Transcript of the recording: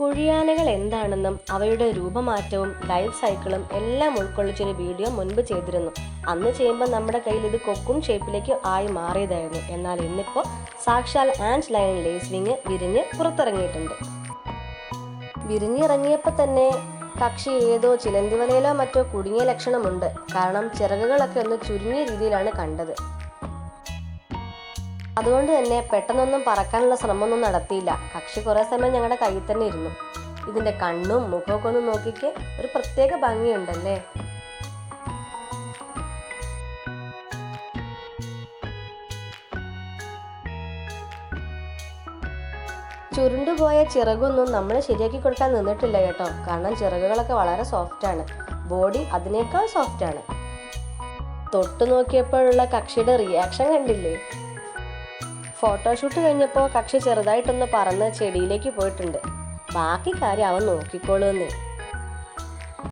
കുഴിയാനകൾ എന്താണെന്നും അവയുടെ രൂപമാറ്റവും ലൈഫ് സൈക്കിളും എല്ലാം ഉൾക്കൊള്ളിച്ചൊരു വീഡിയോ മുൻപ് ചെയ്തിരുന്നു. അന്ന് ചെയ്യുമ്പോൾ നമ്മുടെ കയ്യിൽ ഇത് കൊക്കും ഷേപ്പിലേക്ക് ആയി മാറിയതായിരുന്നു. എന്നാൽ ഇന്നിപ്പോൾ സാക്ഷാൽ ആൻഡ് ലൈൻ ലേസ്വിങ് വിരിഞ്ഞ് പുറത്തിറങ്ങിയിട്ടുണ്ട്. വിരിഞ്ഞിറങ്ങിയപ്പോൾ തന്നെ കക്ഷി ഏതോ ചിലന്തിവലയിലോ മറ്റോ കുടുങ്ങിയ ലക്ഷണമുണ്ട്. കാരണം ചിറകുകളൊക്കെ ഒന്ന് ചുരുങ്ങിയ രീതിയിലാണ് കണ്ടത്. അതുകൊണ്ട് തന്നെ പെട്ടെന്നൊന്നും പറക്കാനുള്ള ശ്രമമൊന്നും നടത്തിയില്ല. കക്ഷി കുറേ സമയം ഞങ്ങളുടെ കയ്യിൽ തന്നെ ഇരുന്നു. ഇതിന്റെ കണ്ണും മുഖമൊക്കെ ഒന്ന് നോക്കിക്ക് ഒരു പ്രത്യേക ഭംഗിയുണ്ടല്ലേ? ചുരുണ്ടുപോയ ചിറകൊന്നും നമ്മൾ ശരിയാക്കി കൊടുക്കാൻ നിന്നിട്ടില്ല കേട്ടോ. കാരണം ചിറകുകളൊക്കെ വളരെ സോഫ്റ്റ് ആണ് ബോഡി അതിനേക്കാൾ സോഫ്റ്റ് ആണ് തൊട്ടു നോക്കിയപ്പോഴുള്ള കക്ഷിയുടെ റിയാക്ഷൻ കണ്ടില്ലേ? ഫോട്ടോഷൂട്ട് കഴിഞ്ഞപ്പോൾ കക്ഷി ചെറുതായിട്ടൊന്ന് പറന്ന് ചെടിയിലേക്ക് പോയിട്ടുണ്ട്. ബാക്കി കാര്യം അവൻ നോക്കിക്കോളൂന്നേ